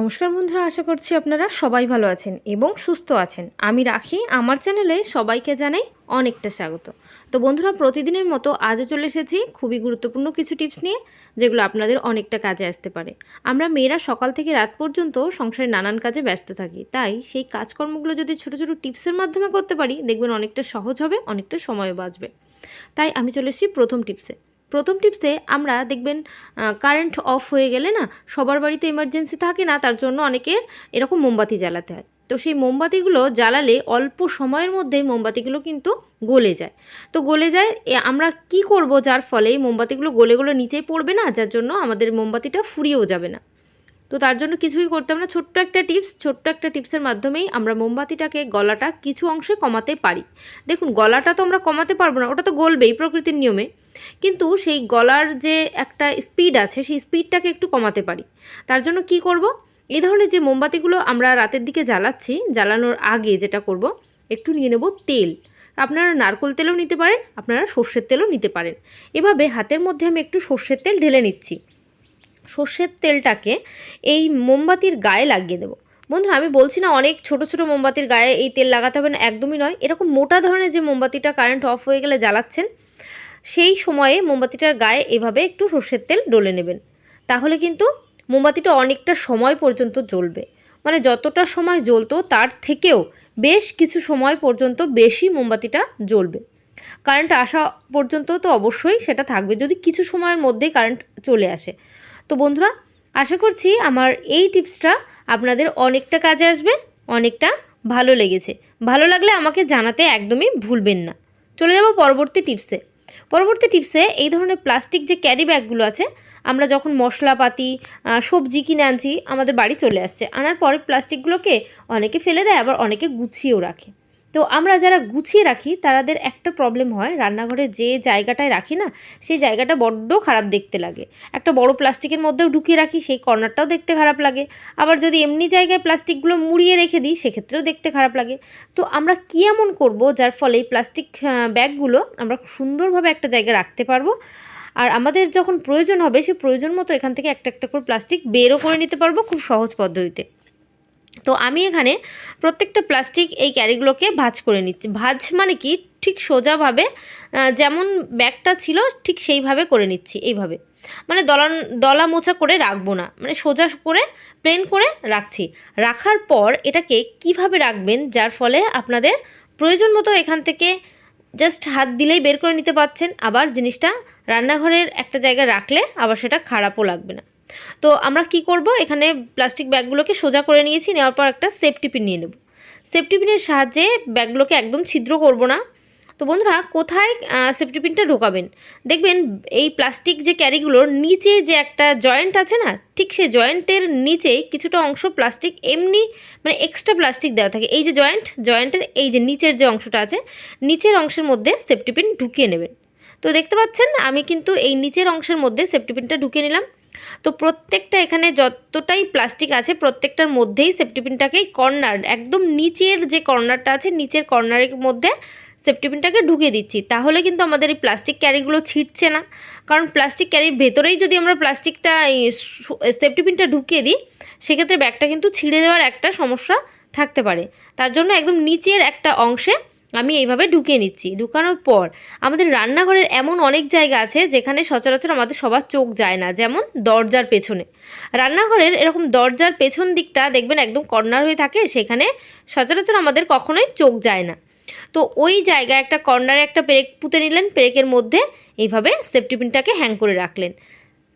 নমস্কার বন্ধুরা, আশা করছি আপনারা সবাই ভালো আছেন এবং সুস্থ আছেন। আমি রাখি, আমার চ্যানেলে সবাইকে জানাই অনেকটা স্বাগত। তো বন্ধুরা, প্রতিদিনের মতো আজও চলে এসেছি খুবই গুরুত্বপূর্ণ কিছু টিপস নিয়ে, যেগুলো আপনাদের অনেকটা কাজে আসতে পারে। আমরা মেয়েরা সকাল থেকে রাত পর্যন্ত সংসারে নানান কাজে ব্যস্ত থাকি, তাই সেই কাজকর্মগুলো যদি ছোটো ছোটো টিপসের মাধ্যমে করতে পারি, দেখবেন অনেকটা সহজ হবে, অনেকটা সময় বাঁচবে। তাই আমি চলে এসেছি প্রথম টিপসে। প্রথম টিপসে আমরা দেখবেন কারেন্ট অফ হয়ে গেলে না সবার বাড়িতে এমার্জেন্সি থাকে না, তার জন্য অনেকের এরকম মোমবাতি জ্বালাতে হয়। তো সেই মোমবাতিগুলো জ্বালালে অল্প সময়ের মধ্যে মোমবাতিগুলো কিন্তু গলে যায়। তো গলে যায় আমরা কি করব যার ফলে মোমবাতিগুলো গলে গলে নিচেই পড়বে না, যার জন্য আমাদের মোমবাতিটা ফুরিয়েও যাবে না। তো তার জন্য কিছুই করতে হবে না। ছোট্ট একটা টিপস, ছোট্ট একটা টিপসের মাধ্যমেই আমরা মোমবাতিটাকে গলাটা কিছু অংশে কমাতে পারি। দেখুন, গলাটা তো আমরা কমাতে পারব না, ওটা তো গলবেই প্রকৃতির নিয়মে। কিন্তু সেই গলার যে একটা স্পিড আছে, সেই স্পিডটাকে একটু কমাতে পারি। তার জন্য কি করব? এই ধরনের যে মোমবাতিগুলো আমরা রাতের দিকে জ্বালাচ্ছি, জ্বালানোর আগে যেটা করব, একটু নিয়ে নেব তেল। আপনারা নারকোল তেলও নিতে পারেন, আপনারা সর্ষের তেলও নিতে পারেন। এভাবে হাতের মধ্যে আমি একটু সর্ষের তেল ঢেলে নিচ্ছি। সর্ষের তেলটাকে এই মোমবাতির গায়ে লাগিয়ে দেবো। বন্ধুরা, আমি বলছি না অনেক ছোট ছোট মোমবাতির গায়ে এই তেল লাগাতে হবে না, একদমই নয়। এরকম মোটা ধরনের যে মোমবাতিটা কারেন্ট অফ হয়ে গেলে জ্বালাচ্ছেন, সেই সময়ে মোমবাতিটার গায়ে এভাবে একটু সর্ষের তেল ডলে নেবেন। তাহলে কিন্তু মোমবাতিটা অনেকটা সময় পর্যন্ত জ্বলবে। মানে যতটা সময় জ্বলতো, তার থেকেও বেশ কিছু সময় পর্যন্ত বেশি মোমবাতিটা জ্বলবে। কারেন্ট আসা পর্যন্ত তো অবশ্যই সেটা থাকবে। যদি কিছু সময়ের মধ্যেই কারেন্ট চলে আসে তো বন্ধুরা, আশা করছি আমার এই টিপসটা আপনাদের অনেকটা কাজে আসবে, অনেকটা ভালো লেগেছে। ভালো লাগলে আমাকে জানাতে একদমই ভুলবেন না। চলে যাব পরবর্তী টিপসে। পরবর্তী টিপসে এই ধরনের প্লাস্টিক যে ক্যারি ব্যাগগুলো আছে, আমরা যখন মশলাপাতি সবজি কিনে আনছি, আমাদের বাড়ি চলে আসছে। আনার পরে প্লাস্টিকগুলোকে অনেকে ফেলে দেয়, আবার অনেকে গুছিয়েও রাখে। তো আমরা যারা গুছিয়ে রাখি তাদের একটা প্রবলেম হয়, রান্নাঘরে যে জায়গাটায় রাখি না, সেই জায়গাটা বড্ড খারাপ দেখতে লাগে। একটা বড় প্লাস্টিকের মধ্যেও ঢুকিয়ে রাখি, সেই কর্নারটাও দেখতে খারাপ লাগে। আবার যদি এমনি জায়গায় প্লাস্টিকগুলো মুড়িয়ে রেখে দিই, সেক্ষেত্রেও দেখতে খারাপ লাগে। তো আমরা কী এমন করব, যার ফলে এই প্লাস্টিক ব্যাগগুলো আমরা সুন্দরভাবে একটা জায়গায় রাখতে পারব। আর আমাদের যখন প্রয়োজন হবে, সে প্রয়োজন মতো এখান থেকে একটা একটা করে প্লাস্টিক বেরও করে নিতে পারব খুব সহজ পদ্ধতিতে। তো আমি এখানে প্রত্যেকটা প্লাস্টিক এই ক্যারিগুলোকে ভাজ করে নিচ্ছি। ভাজ মানে কি? ঠিক সোজাভাবে যেমন ব্যাগটা ছিল, ঠিক সেইভাবে করে নিচ্ছি, এইভাবে। মানে দলা দলা মোচা করে রাখব না। মানে সোজা করে প্লেন করে রাখছি। রাখার পর এটাকে কীভাবে রাখবেন? যার ফলে আপনাদের প্রয়োজন মতো এখান থেকে জাস্ট হাত দিলেই বের করে নিতে পারছেন। আবার জিনিসটা রান্নাঘরের একটা জায়গায় রাখলে আবার সেটা খারাপও লাগবে না। তো আমরা কি করব? এখানে প্লাস্টিক ব্যাগগুলোকে সোজা করে নিয়েছি, নেওয়ার পর একটা সেফটি পিন নিয়ে নেব। সেফটি পিনের সাহায্যে ব্যাগগুলোকে একদম ছিদ্র করব না। তো বন্ধুরা, কোথায় সেফটি পিনটা ঢোকাবেন? দেখবেন এই প্লাস্টিক যে ক্যারিগুলোর নিচে যে একটা জয়েন্ট আছে না, ঠিক সেই জয়েন্টের নিচেই কিছুটা অংশ প্লাস্টিক এমনি মানে এক্সট্রা প্লাস্টিক দেওয়া থাকে। এই যে জয়েন্ট জয়েন্টের এই যে নিচের যে অংশটা আছে, নিচের অংশের মধ্যে সেফটি পিন ঢুকিয়ে নেবেন। তো দেখতে পাচ্ছেন, আমি কিন্তু এই নিচের অংশের মধ্যে সেফটি পিনটা ঢুকিয়ে নিলাম। তো প্রত্যেকটা এখানে যতটাই প্লাস্টিক আছে, প্রত্যেকটার মধ্যেই সেফটিপিনটাকে কর্নার একদম নিচের যে কর্নারটা আছে, নিচের কর্নারের মধ্যে সেফটিপিনটাকে ঢুকিয়ে দিচ্ছি। তাহলে কিন্তু আমাদের এই প্লাস্টিক ক্যারিগুলো ছিটছে না। কারণ প্লাস্টিক ক্যারির ভেতরেই যদি আমরা প্লাস্টিকটা সেফটিপিনটা ঢুকিয়ে দিই, সেক্ষেত্রে ব্যাগটা কিন্তু ছিঁড়ে যাওয়ার একটা সমস্যা থাকতে পারে। তার জন্য একদম নিচের একটা অংশে আমি এইভাবে ঢুকিয়ে নিচ্ছি। ঢুকানোর পর আমাদের রান্নাঘরের এমন অনেক জায়গা আছে যেখানে সচরাচর আমাদের সবার চোখ যায় না, যেমন দরজার পেছনে। রান্নাঘরের এরকম দরজার পেছন দিকটা দেখবেন একদম কর্নার হয়ে থাকে, সেখানে সচরাচর আমাদের কখনোই চোখ যায় না। তো ওই জায়গায় একটা কর্নারে একটা পেরেক পুঁতে নিলেন, পেরেকের মধ্যে এইভাবে সেফটিপিনটাকে হ্যাং করে রাখলেন।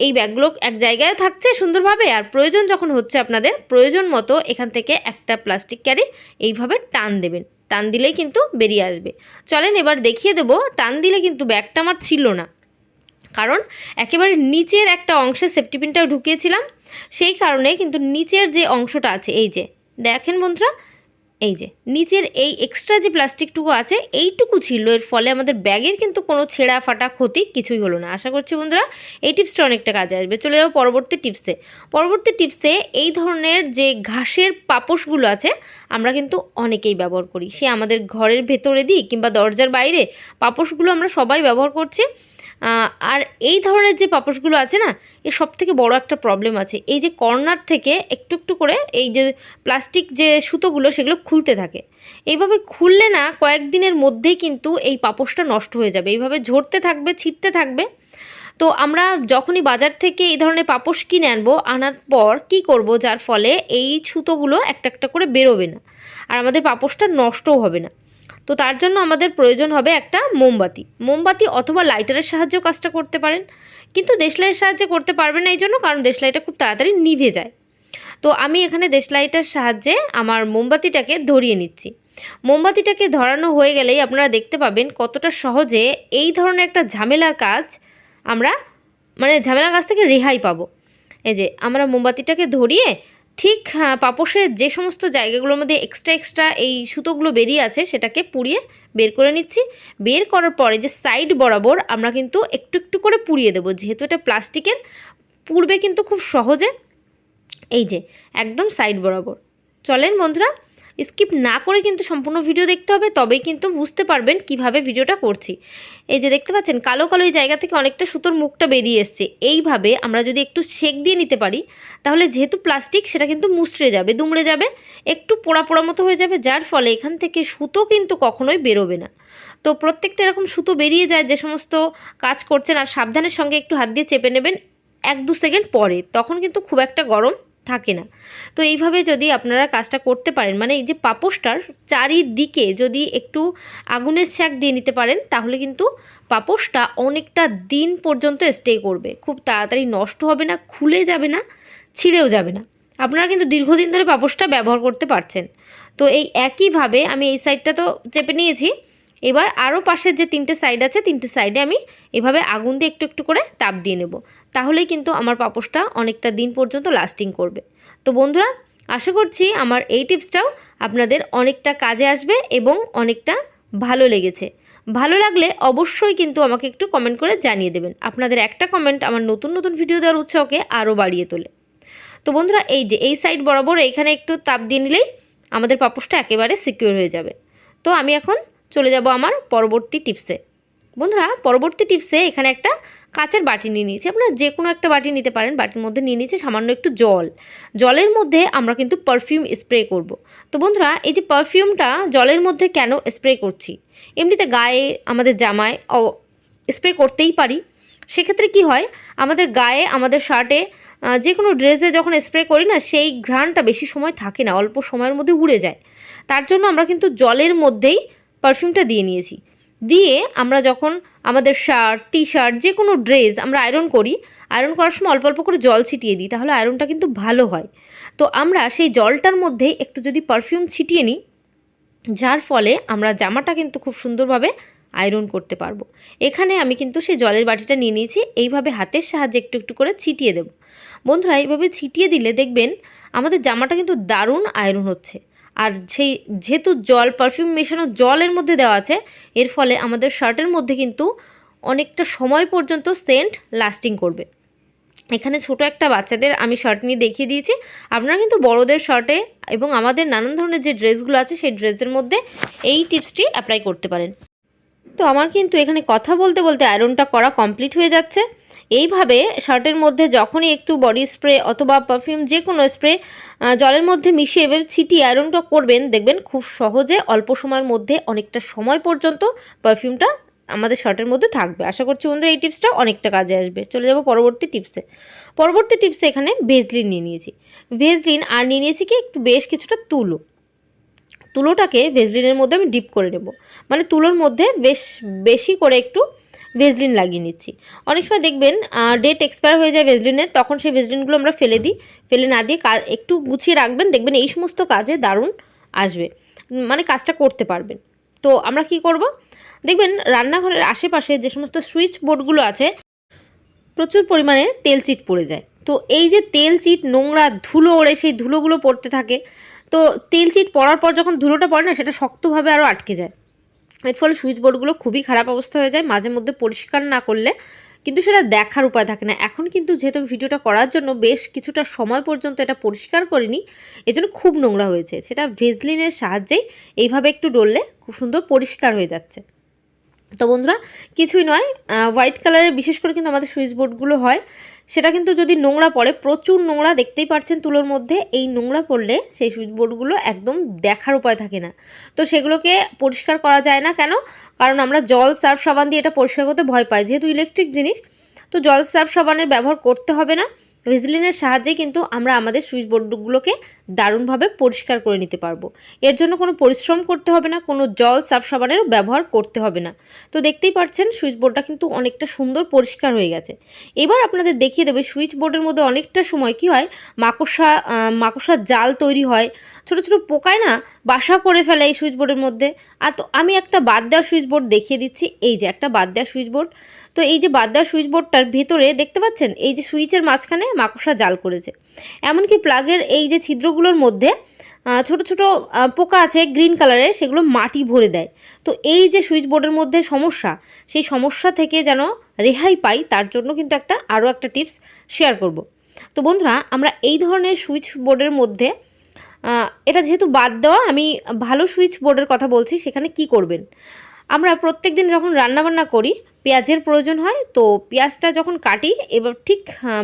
এই ব্যাগগুলো এক জায়গায় থাকছে সুন্দরভাবে, আর প্রয়োজন যখন হচ্ছে আপনাদের, প্রয়োজন মতো এখান থেকে একটা প্লাস্টিক ক্যারি এইভাবে টান দেবেন। টান দিলেই কিন্তু বেরিয়ে আসবে। চলেন এবার দেখিয়ে দেবো, টান দিলে কিন্তু ব্যাগটা আমার ছিল না। কারণ একেবারে নিচের একটা অংশে সেফটিপিনটাও ঢুকিয়েছিলাম, সেই কারণে কিন্তু নিচের যে অংশটা আছে, এই যে, দেখেন বন্ধুরা, এই যে, নিচের এই এক্সট্রা যে প্লাস্টিকটুকু আছে, এইটুকু ছিল এর ফলে আমাদের ব্যাগের কিন্তু কোনো ছেঁড়া ফাটা ক্ষতি কিছুই হলো না। আশা করছি বন্ধুরা, এই টিপসটা অনেকটা কাজে আসবে। চলে যাব পরবর্তী টিপসে পরবর্তী টিপসে এই ধরনের যে ঘাসের পাপোশগুলো আছে আমরা কিন্তু অনেকেই ব্যবহার করি। সে আমাদের ঘরের ভেতরে দিই কিংবা দরজার বাইরে পাপোশগুলো আমরা সবাই ব্যবহার করছি। আর এই ধরনের যে পাপোশগুলো আছে না এর সব থেকে বড় একটা প্রবলেম আছে। এই যে কর্নার থেকে একটু একটু করে এই যে প্লাস্টিক যে সুতোগুলো সেগুলো খুলতে থাকে। এইভাবে খুললে না কয়েকদিনের মধ্যেই কিন্তু এই পাপোশটা নষ্ট হয়ে যাবে। এইভাবে ঝরতে থাকবে, ছিটতে থাকবে। তো আমরা যখনই বাজার থেকে এই ধরনের পাপোশ কিনে আনব, আনার পর কি করব? যার ফলে এই সুতোগুলো একটা একটা করে বেরোবে না। আর আমাদের পাপোশটা নষ্টও হবে না। তো তার জন্য আমাদের প্রয়োজন হবে একটা মোমবাতি। মোমবাতি অথবা লাইটারের সাহায্যেও কাজটা করতে পারেন। কিন্তু দেশলাইয়ের সাহায্যে করতে পারবেন না এই জন্য, কারণ দেশলাইটা খুব তাড়াতাড়ি নিভে যায়। তো আমি এখানে দেশলাইটার সাহায্যে আমার মোমবাতিটাকে ধরিয়ে নিচ্ছি। মোমবাতিটাকে ধরানো হয়ে গেলেই আপনারা দেখতে পাবেন কতটা সহজে এই ধরনের একটা ঝামেলার কাজ আমরা মানে ঝামেলার কাছ থেকে রেহাই পাবো। এই যে আমরা মোমবাতিটাকে ধরিয়ে ঠিক হ্যাঁ, পাপোশের যে সমস্ত জায়গাগুলোর মধ্যে এক্সট্রা এক্সট্রা এই সুতোগুলো বেরিয়ে আছে সেটাকে পুড়িয়ে বের করে নিচ্ছি। বের করার পরে যে সাইড বরাবর আমরা কিন্তু একটু একটু করে পুড়িয়ে দেবো। যেহেতু এটা প্লাস্টিকের পুড়বে কিন্তু খুব সহজে। এই যে একদম সাইড বরাবর। চলেন বন্ধুরা স্কিপ না করে কিন্তু সম্পূর্ণ ভিডিও দেখতে হবে, তবেই কিন্তু বুঝতে পারবেন কীভাবে ভিডিওটা করছি। এই যে দেখতে পাচ্ছেন, কালো কালো এই জায়গা থেকে অনেকটা সুতোর মুখটা বেরিয়ে এসছে। এইভাবে আমরা যদি একটু সেক দিয়ে নিতে পারি, তাহলে যেহেতু প্লাস্টিক, সেটা কিন্তু মুচড়ে যাবে, দুমড়ে যাবে, একটু পোড়া পোড়া মতো হয়ে যাবে, যার ফলে এখান থেকে সুতো কিন্তু কখনোই বেরোবে না। তো প্রত্যেকটা এরকম সুতো বেরিয়ে যায়, যে সমস্ত কাজ করছেন, আর সাবধানের সঙ্গে একটু হাত দিয়ে চেপে নেবেন এক দু সেকেন্ড পরে, তখন কিন্তু খুব একটা গরম থাকে না। তো এইভাবে যদি আপনারা কাজটা করতে পারেন মানে এই যে পাপোশটার চারিদিকে যদি একটু আগুনের শ্যাক দিয়ে নিতে পারেন, তাহলে কিন্তু পাপোশটা অনেকটা দিন পর্যন্ত স্টে করবে। খুব তাড়াতাড়ি নষ্ট হবে না, খুলে যাবে না, ছিঁড়েও যাবে না। আপনারা কিন্তু দীর্ঘদিন ধরে পাপোশটা ব্যবহার করতে পারছেন। তো এই একইভাবে আমি এই সাইডটা তো চেপে নিয়েছি এবার আরও পাশের যে তিনটে সাইড আছে, তিনটে সাইডে আমি এভাবে আগুন দিয়ে একটু একটু করে তাপ দিয়ে নেব। তাহলেই কিন্তু আমার পাপোশটা অনেকটা দিন পর্যন্ত লাস্টিং করবে। তো বন্ধুরা, আশা করছি আমার এই টিপসটাও আপনাদের অনেকটা কাজে আসবে এবং অনেকটা ভালো লেগেছে। ভালো লাগলে অবশ্যই কিন্তু আমাকে একটু কমেন্ট করে জানিয়ে দেবেন। আপনাদের একটা কমেন্ট আমার নতুন নতুন ভিডিও দেওয়ার উৎসাহকে আরও বাড়িয়ে তোলে। তো বন্ধুরা, এই যে এই সাইড বরাবর এইখানে একটু তাপ দিয়ে নিলেই আমাদের পাপোশটা একেবারে সিকিউর হয়ে যাবে। তো আমি এখন চলে যাব আমার পরবর্তী টিপসে বন্ধুরা, পরবর্তী টিপসে এখানে একটা কাচের বাটি নিয়ে নিয়েছি। আপনারা যে কোনো একটা বাটি নিতে পারেন। বাটির মধ্যে নিয়ে নিয়েছি সামান্য একটু জল। জলের মধ্যে আমরা কিন্তু পারফিউম স্প্রে করব। তো বন্ধুরা, এই যে পারফিউমটা জলের মধ্যে কেন স্প্রে করছি? এমনিতে গায়ে আমাদের জামায় স্প্রে করতেই পারি। সেক্ষেত্রে কি হয়? আমাদের গায়ে, আমাদের শার্টে যে কোনো ড্রেসে যখন স্প্রে করি না, সেই ঘ্রাণটা বেশি সময় থাকে না। অল্প সময়ের মধ্যে উড়ে যায়। তার জন্য আমরা কিন্তু জলের মধ্যেই পারফিউমটা দিয়ে নিয়েছি। দিয়ে আমরা যখন আমাদের শার্ট টি শার্ট যে কোনো ড্রেস আমরা আয়রন করি আয়রন করার সময় অল্প অল্প করে জল ছিটিয়ে দিই, তাহলে আয়রনটা কিন্তু ভালো হয়। তো আমরা সেই জলটার মধ্যে একটু যদি পারফিউম ছিটিয়ে নিই, যার ফলে আমরা জামাটা কিন্তু খুব সুন্দরভাবে আয়রন করতে পারব। এখানে আমি কিন্তু সেই জলের বাটিটা নিয়ে নিয়েছি, এইভাবে হাতের সাহায্যে একটু একটু করে ছিটিয়ে দেব। বন্ধুরা, এইভাবে ছিটিয়ে দিলে দেখবেন আমাদের জামাটা কিন্তু দারুণ আয়রন হচ্ছে। আর সেই যেহেতু জল পারফিউম মেশানো জলের মধ্যে দেওয়া আছে, এর ফলে আমাদের শার্টের মধ্যে কিন্তু অনেকটা সময় পর্যন্ত সেন্ট লাস্টিং করবে। এখানে ছোট একটা বাচ্চাদের আমি শার্ট নিয়ে দেখিয়ে দিয়েছি। আপনারা কিন্তু বড়দের শার্টে এবং আমাদের নানান ধরনের যে ড্রেসগুলো আছে, সেই ড্রেসের মধ্যে এই টিপসটি অ্যাপ্লাই করতে পারেন। তো আমার কিন্তু এখানে কথা বলতে বলতে আয়রনটা করা কমপ্লিট হয়ে যাচ্ছে। এইভাবে শার্টের মধ্যে যখনই একটু বডি স্প্রে অথবা পারফিউম যে কোনো স্প্রে জলের মধ্যে মিশিয়ে এভাবে ছিটিয়ে আয়রনটা করবেন, দেখবেন খুব সহজে অল্প সময়ের মধ্যে অনেকটা সময় পর্যন্ত পারফিউমটা আমাদের শার্টের মধ্যে থাকবে। আশা করছি বন্ধু এই টিপসটা অনেকটা কাজে আসবে। চলে যাব পরবর্তী টিপসে পরবর্তী টিপসে এখানে ভেজলিন নিয়ে নিয়েছি। ভেজলিন আর নিয়ে নিয়েছি কি একটু বেশ কিছুটা তুলো। তুলোটাকে ভেজলিনের মধ্যে আমি ডিপ করে নেব। মানে তুলোর মধ্যে বেশ, বেশি করে একটু ভেজলিন লাগিয়ে নিচ্ছি। অনেক সময় দেখবেন ডেট এক্সপায়ার হয়ে যায় ভেজলিনের, তখন সেই ভেজলিনগুলো আমরা ফেলে দিই। ফেলে না দিয়ে একটু গুছিয়ে রাখবেন, দেখবেন এই সমস্ত কাজে দারুণ আসবে। মানে কাজটা করতে পারবেন। তো আমরা কি করব? দেখবেন রান্নাঘরের আশেপাশে যে সমস্ত সুইচ বোর্ডগুলো আছে, প্রচুর পরিমাণে তেল চিট পড়ে যায়। তো এই যে তেল চিট, নোংরা ধুলো ওড়ে, সেই ধুলোগুলো পড়তে থাকে। তো তেল চিট পড়ার পর যখন ধুলোটা পড়ে না, সেটা শক্তভাবে আরও আটকে যায়। এর ফলে সুইচ বোর্ডগুলো খুবই খারাপ অবস্থা হয়ে যায়, মাঝে মধ্যে পরিষ্কার না করলে কিন্তু সেটা দেখার উপায় থাকে না। এখন কিন্তু যেহেতু ভিডিওটা করার জন্য বেশ কিছুটা সময় পর্যন্ত এটা পরিষ্কার করিনি, এজন্য খুব নোংরা হয়েছে। সেটা ভেজলিনের সাহায্যেই এইভাবে একটু ডললে খুব সুন্দর পরিষ্কার হয়ে যাচ্ছে। তো বন্ধুরা, কিছুই নয় হোয়াইট কালারের বিশেষ করে কিন্তু আমাদের সুইচ বোর্ডগুলো হয়। সেটা কিন্তু যদি নোংরা পড়ে, প্রচুর নোংরা, দেখতেই পাচ্ছেন তুলোর মধ্যে, এই নোংরা পড়লে সেই সুইচ বোর্ডগুলো একদম দেখার উপায় থাকে না। তো সেগুলোকে পরিষ্কার করা যায় না কেন? কারণ আমরা জল সার্ফ সাবান দিয়ে এটা পরিষ্কার করতে ভয় পাই। যেহেতু ইলেকট্রিক জিনিস, তো জল সার্ফ সাবানের ব্যবহার করতে হবে না। ভেজলিনের সাহায্যে কিন্তু আমরা আমাদের সুইচ বোর্ডগুলোকে দারুণভাবে পরিষ্কার করে নিতে পারব। এর জন্য কোনো পরিশ্রম করতে হবে না, কোনো জল সার্ফ সাবানেরও ব্যবহার করতে হবে না। তো দেখতেই পাচ্ছেন, সুইচ বোর্ডটা কিন্তু অনেকটা সুন্দর পরিষ্কার হয়ে গেছে। এবার আপনাদের দেখিয়ে দেবে সুইচ বোর্ডের মধ্যে অনেকটা সময় কি হয়, মাকড়সা মাকড়সার জাল তৈরি হয়। ছোট ছোট পোকায় না বাসা করে ফেলে এই সুইচ বোর্ডের মধ্যে। আর তো আমি একটা বাদ দেওয়া সুইচ বোর্ড দেখিয়ে দিচ্ছি। এই যে একটা বাদ দেওয়া সুইচ বোর্ড। তো এই যে বাদ দেওয়া সুইচ বোর্ডটার ভেতরে দেখতে পাচ্ছেন? এই যে সুইচের মাঝখানে মাকড়সা জাল করেছে। এমনকি প্লাগের এই যে ছিদ্রগুলোর মধ্যে ছোট ছোট পোকা আছে গ্রিন কালারের, সেগুলো মাটি ভরে দেয়। তো এই যে সুইচ বোর্ডের মধ্যে সমস্যা, সেই সমস্যা থেকে যেন রেহাই পাই, তার জন্য কিন্তু একটা, আরও একটা টিপস শেয়ার করব। তো বন্ধুরা, আমরা এই ধরনের সুইচ বোর্ডের মধ্যে এটা যেহেতু বাদ দেওয়া, আমি ভালো সুইচ বোর্ডের কথা বলছি, সেখানে কি করবেন? আমরা প্রত্যেক দিন যখন রান্নাবান্না করি, পেঁয়াজের প্রয়োজন হয়, তো পেঁয়াজটা যখন কাটি, এবার ঠিক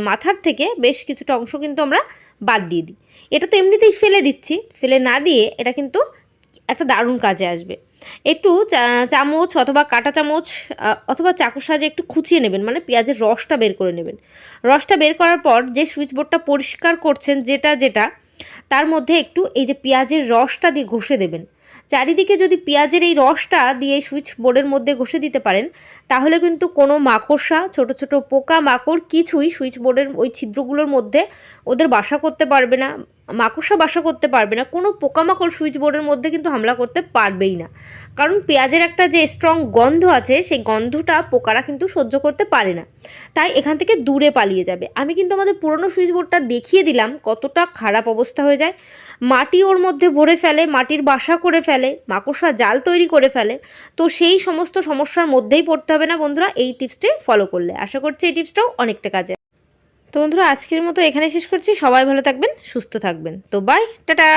মাথার থেকে বেশ কিছুটা অংশ কিন্তু আমরা বাদ দিয়ে দিই। এটা তো এমনিতেই ফেলে দিচ্ছি, ফেলে না দিয়ে এটা কিন্তু একটা দারুণ কাজে আসবে। একটু চামচ অথবা কাঁটা চামচ অথবা চাকুর সাহায্যে একটু খুঁচিয়ে নেবেন মানে পেঁয়াজের রসটা বের করে নেবেন। রসটা বের করার পর যে সুইচ বোর্ডটা পরিষ্কার করছেন, যেটা যেটা, তার মধ্যে একটু এই যে পেঁয়াজের রসটা দিয়ে ঘষে দেবেন। চারিদিকে যদি পেঁয়াজের এই রসটা দিয়ে সুইচ বোর্ডের মধ্যে ঘষে দিতে পারেন, তাহলে কিন্তু কোনো মাকড়সা, ছোট ছোট পোকা মাকড় কিছুই সুইচ বোর্ডের ওই ছিদ্রগুলোর মধ্যে ওদের বাসা করতে পারবে না, মাকড়সা বাসা করতে পারবে না, কোনো পোকামাকড় সুইচ বোর্ডের মধ্যে কিন্তু হামলা করতে পারবেই না। কারণ পেঁয়াজের একটা যে স্ট্রং গন্ধ আছে, সেই গন্ধটা পোকারা কিন্তু সহ্য করতে পারে না। তাই এখান থেকে দূরে পালিয়ে যাবে। আমি কিন্তু আমাদের পুরনো সুইচ বোর্ডটা দেখিয়ে দিলাম কতটা খারাপ অবস্থা হয়ে যায়। মাটি ওর মধ্যে ভরে ফেলে, মাটির বাসা করে ফেলে, মাকড়সা জাল তৈরি করে ফেলে। তো সেই সমস্ত সমস্যার মধ্যেই পড়তে হবে না বন্ধুরা, এই টিপসটি ফলো করলে। আশা করছি এই টিপসটাও অনেকটা কাজে তো বন্ধুরা, আজকের মতো এখানে শেষ করছি। সবাই ভালো থাকবেন, সুস্থ থাকবেন। তো বাই টাটা!